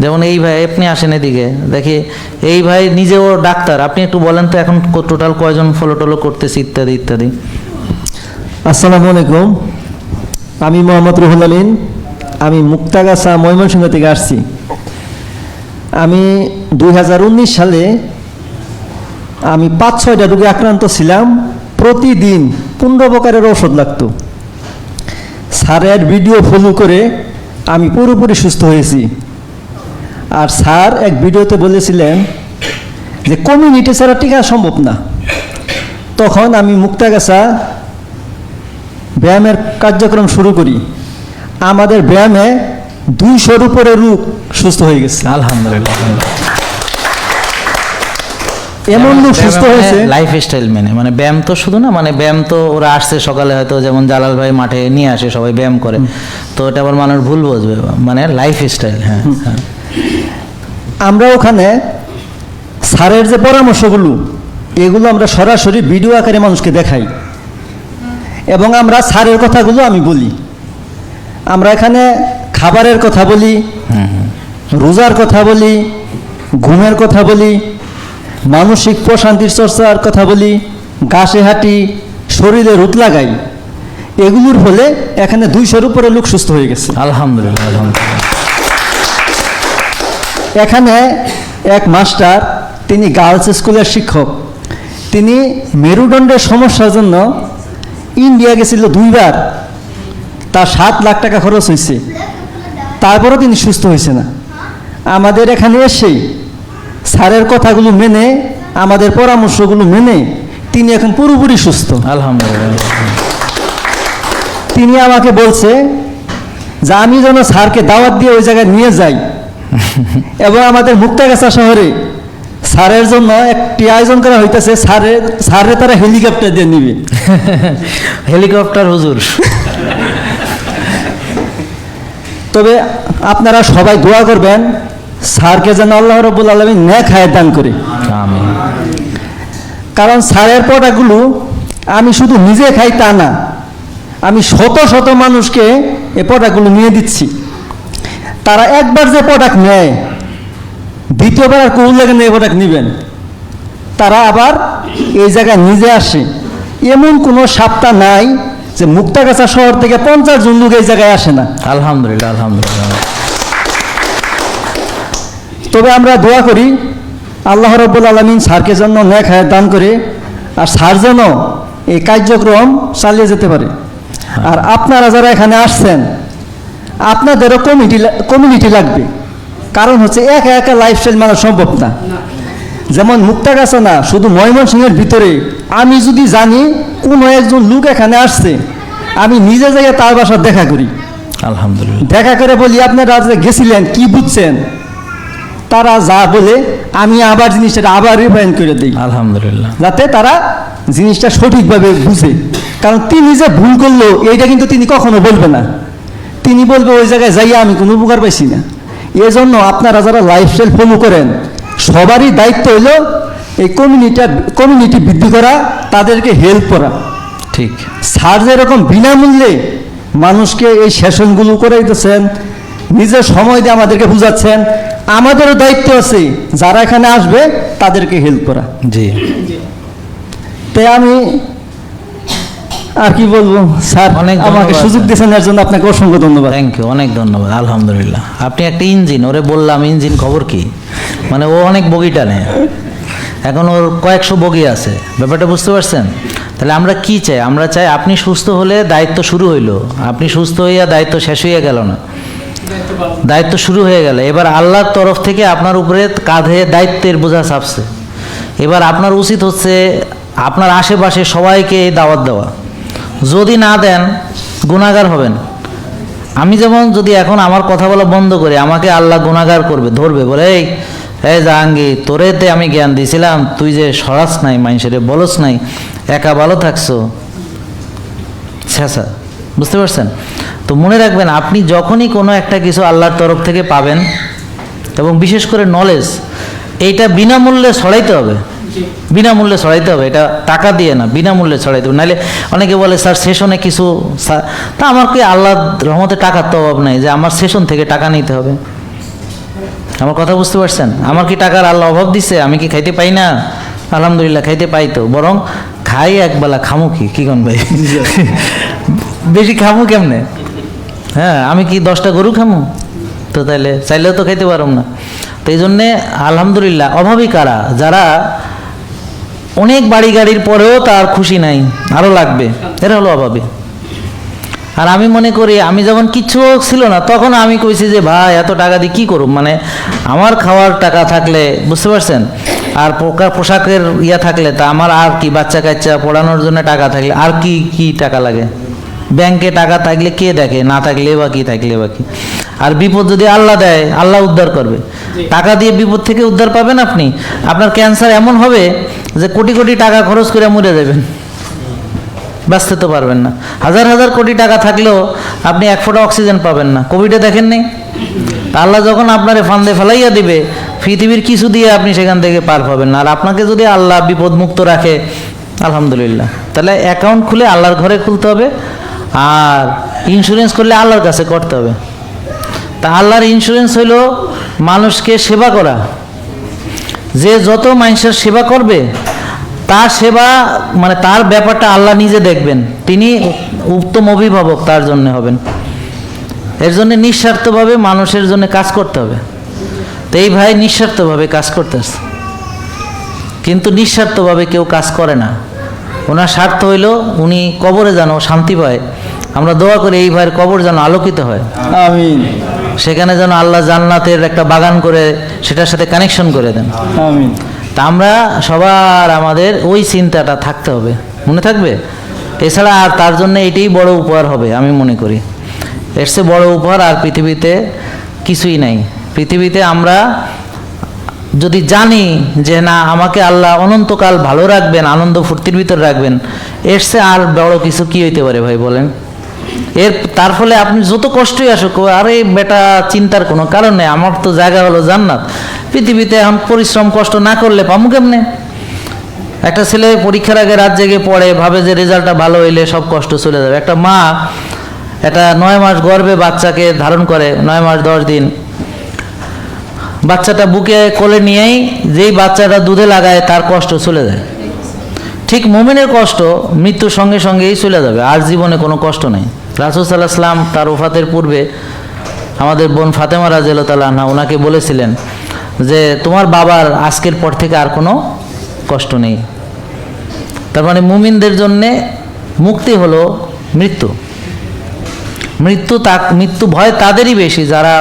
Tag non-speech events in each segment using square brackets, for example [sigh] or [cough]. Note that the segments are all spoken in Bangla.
যেমন এই ভাই, আপনি আসেন এদিকে। দেখি, এই ভাই নিজেও ডাক্তার। আপনি একটু বলেন তো, এখন টোটাল কয়জন ফলো টলো করতেছি, ইত্যাদি ইত্যাদি। আসসালামু আলাইকুম। আমি মোহাম্মদ রুহুল আমিন। আমি মুক্তাগাছা ময়মনসিংহ থেকে আসছি। আমি দুই হাজার উনিশ সালে আমি পাঁচ ছয়টা রোগে আক্রান্ত ছিলাম। প্রতিদিন পনেরো প্রকারের ওষুধ লাগতো। স্যারের ভিডিও ফলো করে আমি পুরোপুরি সুস্থ হয়েছি। আর স্যার এক ভিডিওতে বলেছিলেন যে কমিউনিটি ছাড়া টিকা সম্ভব না। তখন আমি মুক্তাগাছা ব্যায়ামের কার্যক্রম শুরু করি। আমাদের ব্যায়ামে দুইশোর উপরে রোগ সুস্থ হয়ে গেছে। আলহামদুলিল্লাহ। এমন লোক সুস্থ হয়েছে। লাইফ স্টাইল মেনে মানে ব্যায়াম তো শুধু না মানে ব্যায়াম তো ওরা আসছে সকালে হয়তো যেমন জালাল ভাই মাঠে নিয়ে আসে সবাই ব্যায়াম করে। তো এটা আবার মানুষ ভুল বুঝবে মানে লাইফ স্টাইল হ্যাঁ হ্যাঁ। আমরা ওখানে স্যারের যে পরামর্শগুলো, এগুলো আমরা সরাসরি ভিডিও আকারে মানুষকে দেখাই। এবং আমরা স্যারের কথাগুলো আমি বলি। আমরা এখানে খাবারের কথা বলি। রোজার কথা বলি, ঘুমের কথা বলি, মানসিক প্রশান্তির চর্চার কথা বলি গাছে হাঁটি, শরীরে রোদ লাগাই। এগুলোর ফলে এখানে দুইশোর উপরে লোক সুস্থ হয়ে গেছে। আলহামদুলিল্লাহ আলহামদুলিল্লাহ। এখানে এক মাস্টার তিনি গার্লস স্কুলের শিক্ষক। তিনি মেরুদণ্ডের সমস্যার জন্য ইন্ডিয়া গেছিল দুইবার। তার সাত লাখ টাকা খরচ হয়েছে তারপরও তিনি সুস্থ হয়েছে না। আমাদের এখানে এসেই স্যারের কথাগুলো মেনে আমাদের পরামর্শগুলো মেনে তিনি এখন পুরোপুরি সুস্থ। আলহামদুলিল্লাহ। তিনি আমাকে বলছে যে আমি যেন স্যারকে দাওয়াত দিয়ে ওই জায়গায় নিয়ে যাই। [laughs] এবং আমাদের মুক্তাগাছা শহরে স্যারের জন্য একটি আয়োজন করা হইতেছে স্যারের স্যারে তারা হেলিকপ্টার দিয়ে নিবে। [laughs] হেলিকপ্টার হুজুর। [laughs] তবে আপনারা সবাই দোয়া করবেন স্যারকে যেন আল্লাহ রবুল আলমী ন্যাক হায়াত দান করে। কারণ স্যারের প্রোডাক্টগুলো আমি শুধু নিজে খাই তা না আমি শত শত মানুষকে এ প্রোডাক্টগুলো নিয়ে দিচ্ছি। তারা একবার যে প্রোডাক্ট নেয় দ্বিতীয়বার আর কোন লাগে এই প্রোডাক্ট নেবেন। তারা আবার এই জায়গায় নিজে আসে। এমন কোনো সপ্তাহ নাই যে মুক্তাগাছা শহর থেকে পঞ্চাশ জন লোক এই জায়গায় আসে না। আলহামদুলিল্লাহ আলহামদুলিল্লাহ। তবে আমরা দোয়া করি আল্লাহ রব্বুল আলমিন স্যারকে জন্য ন্যাক হায়াত দান করে আর স্যার যেন এই কার্যক্রম চালিয়ে যেতে পারে। আর আপনারা যারা এখানে আসছেন আপনাদেরও কমিটি কমিউনিটি লাগবে। কারণ হচ্ছে একা একা লাইফস্টাইল মানা সম্ভব না। যেমন মুক্তাগাছা না শুধু ময়মনসিংহের ভিতরে। আমি যদি জানি কোনো একজন লোক এখানে আসছে আমি নিজে যাই তার বাসা দেখা করি। আলহামদুলিল্লাহ। দেখা করে বলি আপনারা যে গেছিলেন কি বুঝছেন? তারা যা বলে আমি আবার জিনিসটা আবার রিফাইন করে দিই। আলহামদুলিল্লাহ। যাতে তারা জিনিসটা সঠিকভাবে বুঝে। কারণ তিনি যে ভুল করল এইটা কিন্তু তিনি কখনো বলবে না। তিনি বলবে ওই জায়গায় যাইয়া আমি কোনো উপকার পাইছি না। এজন্য আপনারা যারা লাইফস্টাইল ফলো করেন সবারই দায়িত্ব হলো এই কমিউনিটার কমিউনিটি বৃদ্ধি করা তাদেরকে হেল্প করা। ঠিক। স্যার যেরকম বিনামূল্যে মানুষকে এই সেশনগুলো করে দিতেছেন নিজের সময় দিয়ে আমাদেরকে বুঝাচ্ছেন আমাদেরও দায়িত্ব আছে যারা এখানে আসবে তাদেরকে হেল্প করা। জি। তাই আমি আর কি বলব? স্যার অনেক আমাকে। সুযোগ দিয়েছেন এর জন্য আপনাকে অসংখ্য ধন্যবাদ। থ্যাংক ইউ অনেক ধন্যবাদ আলহামদুলিল্লাহ। আপনি একটা ইঞ্জিন ওরে বললাম ইঞ্জিন খবর কি? মানে ও অনেক বগি টানে। এখন ওর কয়েকশো বগি আছে। ব্যাপারটা বুঝতে পারছেন? তাহলে আমরা কি চাই? আমরা চাই আপনি সুস্থ হলে দায়িত্ব শুরু হইল। আপনি সুস্থ হইয়া দায়িত্ব শেষ হইয়া গেল না। দায়িত্ব শুরু হয়ে গেল। এবার আল্লাহর তরফ থেকে আপনার উপরে কাঁধে দায়িত্বের বোঝা চাপছে এবার আপনার উচিত হচ্ছে আপনার আশেপাশে সবাইকে এই দাওয়াত দেওয়া। যদি না দেন গুণাগার হবেন। আমি যেমন যদি এখন আমার কথা বলা বন্ধ করি, আমাকে আল্লাহ গুণাগার করবে, ধরবে, বলে, এই এই জাহাঙ্গীর, তোরেতে আমি জ্ঞান দিয়েছিলাম, তুই যে সরাস নাই, মানুষের বলস নাই, একা ভালো থাকছো। ছেঁচা বুঝতে পারছেন? তো মনে রাখবেন, আপনি যখনই কোনো একটা কিছু আল্লাহর তরফ থেকে পাবেন, এবং বিশেষ করে নলেজ এইটা বিনামূল্যে ছড়াইতে হবে। বিনামূল্যে ছড়াইতে হবে। এটা টাকা দিয়ে না বিনামূল্যে ছড়াইতে হবে। নাহলে অনেকে বলে স্যার সেশনে কিছু তা আমার কি আল্লাহ রহমতে টাকার তো অভাব নাই যে আমার সেশন থেকে টাকা নিতে হবে। আমার কথা বুঝতে পারছেন? আমার কি টাকার আল্লাহ অভাব দিছে? আমি কি খাইতে পাই না? আলহামদুলিল্লাহ খাইতে পাই তো। বরং খাই একবেলা খামু কি? কি কোন ভাই? বেশি খামু কেমনে? হ্যাঁ আমি কি দশটা গরু খামু? তো তাইলে চাইলেও তো খাইতে পারব না। তো এই জন্যে আলহামদুলিল্লাহ, অভাবী কারা? যারা অনেক বাড়ি গাড়ির পরেও তার খুশি নাই আরও লাগবে, এরা হলো অভাবী। আর আমি মনে করি, আমি যখন কিচ্ছু ছিল না, তখন আমি কইছি যে, ভাই, এত টাকা দিয়ে কী করুম মানে আমার খাওয়ার টাকা থাকলে, বুঝতে পারছেন? আর পোকা- পোশাকের ইয়া থাকলে, তা আমার আর কি বাচ্চা কাচ্চা পড়ানোর জন্য টাকা থাকলে, আর কি কি টাকা লাগে? ব্যাংকে টাকা থাকলে কে দেখে? না থাকলে বা কি থাকলে বা কি? আর বিপদ যদি আল্লাহ দেয় আল্লাহ উদ্ধার করবে। টাকা দিয়ে বিপদ থেকে উদ্ধার পাবেন আপনি? আপনার ক্যান্সার এমন হবে যে কোটি কোটি টাকা খরচ করে মরে যাবেন। বাঁচতে তো পারবেন না। হাজার হাজার কোটি টাকা থাকলেও আপনি এক ফোঁটা অক্সিজেন পাবেন না। কোভিডে দেখেন নেই? তা আল্লাহ যখন আপনারে ফান্দে ফেলাইয়া দিবে পৃথিবীর কিছু দিয়ে আপনি সেখান থেকে পার পাবেন না। আর আপনাকে যদি আল্লাহ বিপদ মুক্ত রাখে আলহামদুলিল্লাহ। তাহলে অ্যাকাউন্ট খুলে আল্লাহর ঘরে খুলতে হবে। আর ইন্স্যুরেন্স করলে আল্লাহর কাছে করতে হবে। তা আল্লাহর ইন্স্যুরেন্স হইল মানুষকে সেবা করা। যে যত মানুষের সেবা করবে, তার সেবা মানে তার ব্যাপারটা আল্লাহ নিজে দেখবেন। তিনি উত্তম অভিভাবক তার জন্য হবেন। এর জন্য নিঃস্বার্থভাবে মানুষের জন্য কাজ করতে হবে। তো এই ভাই নিঃস্বার্থভাবে কাজ করতেছে। কিন্তু নিঃস্বার্থভাবে কেউ কাজ করে না। ওনার স্বার্থ হইল উনি কবরে যেন শান্তি পায়। আমরা দোয়া করি এই ভাইয়ের কবর যেন আলোকিত হয়। আমিন। সেখানে যেন আল্লাহ জান্নাতের একটা বাগান করে সেটার সাথে কানেকশন করে দেন। আমিন। তা আমরা সবার আমাদের ওই চিন্তাটা থাকতে হবে। মনে থাকবে? এছাড়া আর তার জন্য এটাই বড় উপহার হবে আমি মনে করি। এর চেয়ে বড় উপহার আর পৃথিবীতে কিছুই নাই। পৃথিবীতে আমরা যদি জানি যে না, আমাকে আল্লাহ অনন্তকাল ভালো রাখবেন, আনন্দ ফুর্তির ভিতর রাখবেন, এর চেয়ে আর বড় কিছু কি হইতে পারে ভাই বলেন? এর, তার ফলে আপনি যত কষ্টই আসুক আরে বেটা, চিন্তার কোনো কারণ নেই, আমার তো জায়গা হলো জান্নাত। পৃথিবীতে এখন পরিশ্রম, কষ্ট না করলে পামু কেমনে? একটা ছেলে পরীক্ষার আগে রাত জেগে পড়ে, ভাবে যে রেজাল্টটা ভালো হইলে সব কষ্ট চলে যাবে। একটা মা, একটা নয় মাস গর্ভে বাচ্চাকে ধারণ করে, নয় মাস দশ দিন বাচ্চাটা বুকে কোলে নিয়েই যেই বাচ্চাটা দুধে লাগায়, তার কষ্ট চলে যায়। ঠিক মোমেনের কষ্ট মৃত্যুর সঙ্গে সঙ্গেই চলে যাবে, আর জীবনে কোনো কষ্ট নেই। রাসুল সাল্লাহ সাল্লাম তার ওফাতের পূর্বে আমাদের বোন ফাতেমা রাজিয়াল তাল্লাহা ওনাকে বলেছিলেন যে, তোমার বাবার আজকের পর থেকে আর কোনো কষ্ট নেই। তার মানে মুমিনদের জন্যে মুক্তি হলো মৃত্যু। মৃত্যু তা, মৃত্যু ভয় তাদেরই বেশি, যারা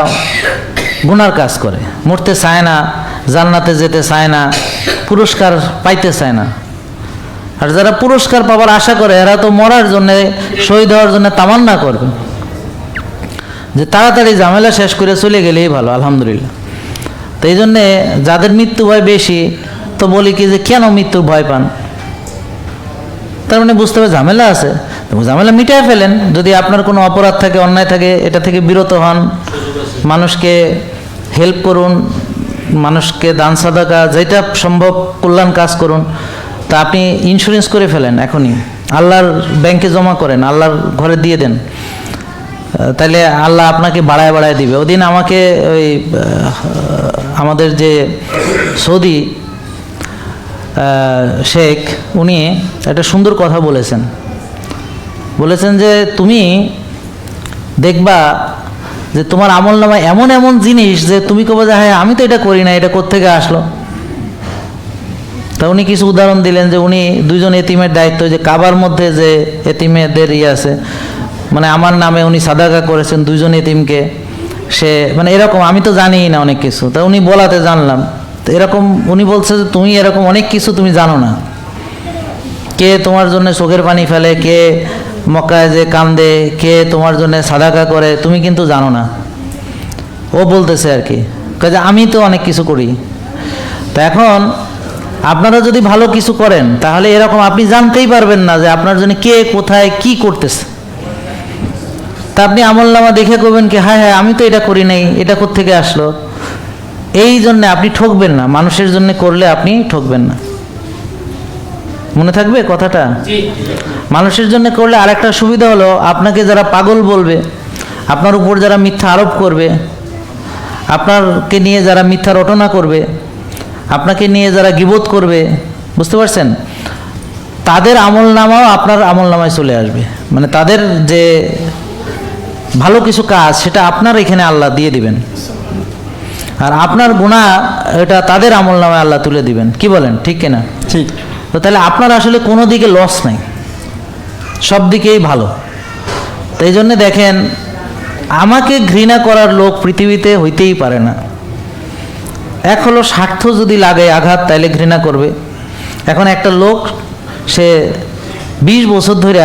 গুনার কাজ করে। মরতে চায় না, জান্নাতে যেতে চায় না, পুরস্কার পাইতে চায় না। আর যারা পুরস্কার পাবার আশা করে, এরা তো মরার জন্যে, শহীদ হওয়ার জন্য তামান্না করবে। যে তাড়াতাড়ি ঝামেলা শেষ করে চলে গেলেই ভালো, আলহামদুলিল্লাহ। তো এই জন্যে যাদের মৃত্যু ভয় বেশি, তো বলি কি যে, কেন মৃত্যুর ভয় পান? তার মানে বুঝতে হবে ঝামেলা আছে। তো ঝামেলা মিটায় ফেলেন। যদি আপনার কোনো অপরাধ থাকে, অন্যায় থাকে, এটা থেকে বিরত হন। মানুষকে হেল্প করুন, মানুষকে দান সাদাকা, যেটা সম্ভব কল্যাণ কাজ করুন। তা আপনি ইন্স্যুরেন্স করে ফেলেন এখনই। আল্লাহর ব্যাংকে জমা করেন, আল্লাহর ঘরে দিয়ে দেন। তাহলে আল্লাহ আপনাকে বাড়ায় বাড়ায় দিবে। ওদিন আমাকে ওই আমাদের যে সৌদি শেখ, উনি একটা সুন্দর কথা বলেছেন। বলেছেন যে তুমি দেখবা যে তোমার আমল নামায় এমন এমন জিনিস যে তুমি কবে যে হ্যাঁ আমি তো এটা করি না, এটা কোত্থেকে আসলো? তা উনি কিছু উদাহরণ দিলেন যে উনি দুইজন এতিমের দায়িত্ব, যে কাবার মধ্যে যে এতিমেদের ইয়ে আছে মানে আমার নামে উনি সাদাকা করেছেন দুইজন এতিমকে, সে মানে এরকম, আমি তো জানিই না অনেক কিছু, তা উনি বলাতে জানলাম। তো এরকম উনি বলছে যে তুমি এরকম অনেক কিছু তুমি জানো না। কে তোমার জন্য চোখের পানি ফেলে, কে মক্কায় যে কান্দে, কে তোমার জন্য সাদাকা করে, তুমি কিন্তু জানো না। ও বলতেছে আর কি কাজে আমি তো অনেক কিছু করি। তো এখন আপনারা যদি ভালো কিছু করেন, তাহলে এরকম আপনি জানতেই পারবেন না যে আপনার জন্য কে কোথায় কি করতেছে। তা আপনি আমলনামা দেখে করবেন কি হ্যাঁ হ্যাঁ আমি তো এটা করি নাই, এটা কোত্থেকে আসলো? এই জন্য আপনি ঠকবেন না, মানুষের জন্য করলে আপনি ঠকবেন না। মনে থাকবে কথাটা? মানুষের জন্য করলে আরেকটা সুবিধা হলো আপনাকে যারা পাগল বলবে আপনার উপর যারা মিথ্যা আরোপ করবে আপনাকে নিয়ে যারা মিথ্যা রটনা করবে আপনাকে নিয়ে যারা গিবোধ করবে বুঝতে পারছেন? তাদের আমল নামাও আপনার আমল নামায় চলে আসবে। মানে তাদের যে ভালো কিছু কাজ সেটা আপনার এখানে আল্লাহ দিয়ে দিবেন। আর আপনার গুণা এটা তাদের আমল নামায় আল্লাহ তুলে দিবেন। কি বলেন ঠিক কিনা? ঠিক। তো তাহলে আপনার আসলে কোনো দিকে লস নাই। সব দিকেই ভালো। তো এই জন্যে দেখেন, আমাকে ঘৃণা করার লোক পৃথিবীতে হইতেই পারে না। এক হলো স্বার্থ যদি লাগে আঘাত, তাইলে ঘৃণা করবে। এখন একটা লোক, সে বিশ বছর ধরে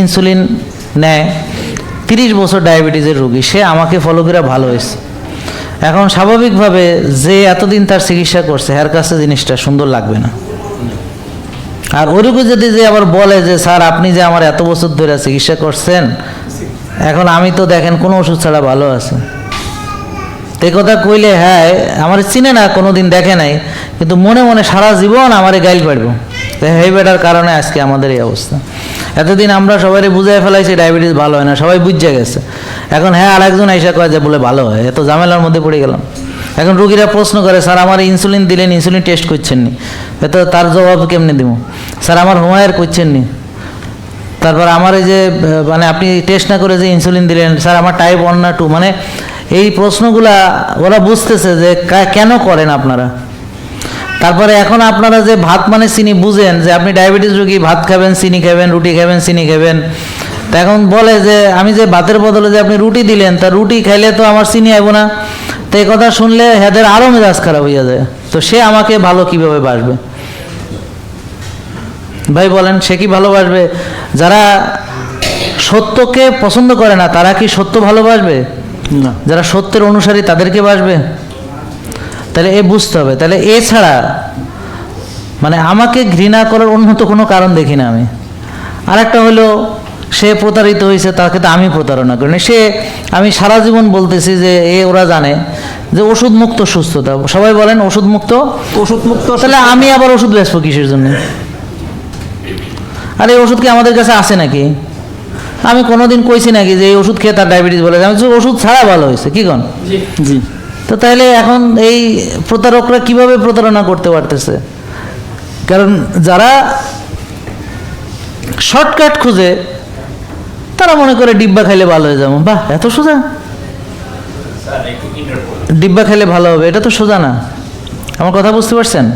ইনসুলিন নেয়, তিরিশ বছর ডায়াবেটিসের রোগী, সে আমাকে ফলো করে ভালো হয়েছে এখন স্বাভাবিকভাবে যে এতদিন তার চিকিৎসা করছে, এর কাছে জিনিসটা সুন্দর লাগবে না। আর ওরকম যদি যে আবার বলে যে, স্যার, আপনি যে আমার এত বছর ধরে চিকিৎসা করছেন, এখন আমি তো দেখেন কোনো ওষুধ ছাড়া ভালো আছে। তে কথা কইলে হ্যাঁ আমার চিনে না কোনো দিন দেখে নাই, কিন্তু মনে মনে সারা জীবন আমারে গাইল পারব। এই বেটার কারণে আজকে আমাদের এই অবস্থা। এতদিন আমরা সবাই বুঝাই ফেলাইছি, ডায়াবেটিস ভালো হয় না, সবাই বুঝে গেছে। এখন হ্যাঁ আর একজন এসে কয় যে, বলে ভালো হয়। এত ঝামেলার মধ্যে পড়ে গেলাম। এখন রুগীরা প্রশ্ন করে, স্যার, আমার ইনসুলিন দিলেন, ইনসুলিন টেস্ট করছেন নি এত তার জবাব কেমনে দিব? স্যার, আমার হোমায়ার করছেন নি। তারপর আমার এই যে মানে আপনি টেস্ট না করে যে ইনসুলিন দিলেন, স্যার, আমার টাইপ ওয়ান না টু মানে এই প্রশ্নগুলা ওরা বুঝতেছে যে কেন করেন আপনারা? তারপরে এখন আপনারা যে ভাত মানে চিনি বুঝেন, যে আপনি ডায়াবেটিস রোগী, ভাত খাবেন, চিনি খাবেন, রুটি খাবেন, চিনি খাবেন। তা এখন বলে যে, আমি যে ভাতের বদলে যে আপনি রুটি দিলেন, তা রুটি খাইলে তো আমার চিনি আইব না। তো এই কথা শুনলে হেদের আরও মেজাজ খারাপ হইয়া যায়। তো সে আমাকে ভালো কীভাবে বাসবে? ভাই বলেন সে কি ভালোবাসবে? যারা সত্যকে পছন্দ করে না তারা কি সত্য ভালোবাসবে? না। যারা সত্যের অনুসারী তাদেরকে বাসবে? তাহলে এ বুঝতে হবে। তাহলে এছাড়া মানে আমাকে ঘৃণা করার অন্য তো কোনো কারণ দেখি না আমি। আরেকটা হলো সে প্রতারিত হয়েছে তাকে তো আমি প্রতারণা করিনি সে আমি সারা জীবন বলতেছি যে এ ওরা জানে যে ওষুধ মুক্ত সুস্থতা। সবাই বলেন ওষুধ মুক্ত? ওষুধ মুক্ত তাহলে আমি আবার ওষুধ বেচবো কিসের জন্য? আর এই ওষুধ কি আমাদের কাছে আছে নাকি? আমি কোনোদিন কইছি নাকি যে এই ওষুধ খেয়ে তার ডায়াবেটিস বলে। আমি ওষুধ ছাড়া ভালো হয়েছে কি কন? জি। তো তাহলে এখন এই প্রতারকরা কীভাবে প্রতারণা করতে পারতেছে? কারণ যারা শর্টকাট খুঁজে তারা মনে করে ডিব্বা খাইলে ভালো হয়ে যাব। বাহ এত সোজা? ডিব্বা খেলে ভালো হবে এটা তো সোজা না। আমার কথা বুঝতে পারছেন?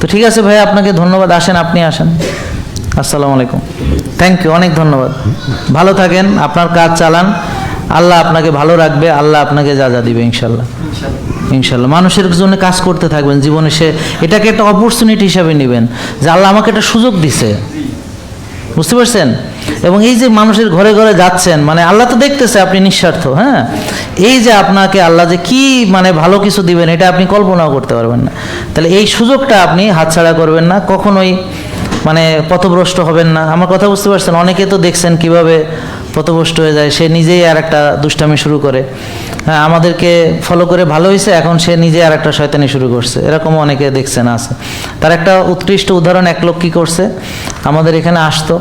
তো ঠিক আছে ভাই আপনাকে ধন্যবাদ আসেন আপনি আসেন। আসসালামু আলাইকুম। থ্যাংক ইউ অনেক ধন্যবাদ। ভালো থাকেন, আপনার কাজ চালান। আল্লাহ আপনাকে ভালো রাখবে, আল্লাহ আপনাকে যা যা দিবে, ইনশাল্লাহ। ইনশাল্লাহ। মানুষের জন্য কাজ করতে থাকবেন, জীবনে সে এটাকে একটা অপরচুনিটি হিসাবে নেবেন, যে আল্লাহ আমাকে একটা সুযোগ দিছে। বুঝতে পারছেন? এবং এই যে মানুষের ঘরে ঘরে যাচ্ছেন মানে আল্লাহ তো দেখতেছে আপনি নিঃস্বার্থ হ্যাঁ? এই যে আপনাকে আল্লাহ যে কি মানে ভালো কিছু দিবেন, এটা আপনি কল্পনাও করতে পারবেন না। তাহলে এই সুযোগটা আপনি হাতছাড়া করবেন না, কখনোই মানে পথভ্রষ্ট হবেন না। আমার কথা বুঝতে পারছেন অনেকে তো দেখছেন কীভাবে পথভ্রষ্ট হয়ে যায় সে নিজেই আর একটা দুষ্টামি শুরু করে। হ্যাঁ আমাদেরকে ফলো করে ভালো হয়েছে এখন সে নিজে আর একটা শয়তানি শুরু করছে। এরকম অনেকে দেখছেন আছে। তার একটা উৎকৃষ্ট উদাহরণ এক লোক কী করছে? আমাদের এখানে আসতো।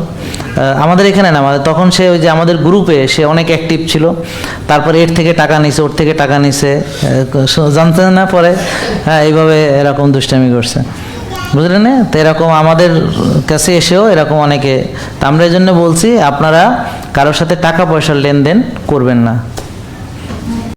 আমাদের এখানে না আমাদের তখন সে ওই যে আমাদের গ্রুপে সে অনেক অ্যাক্টিভ ছিল। তারপরে এর থেকে টাকা নিছে ওর থেকে টাকা নিছে আহ, জানতে না পরে। হ্যাঁ এইভাবে এরকম দুষ্টামি করছে। বুঝলেন তো এরকম আমাদের কাছে এসেও এরকম অনেকে। তা আমরা এই জন্য বলছি, আপনারা কারোর সাথে টাকা পয়সার লেনদেন করবেন না।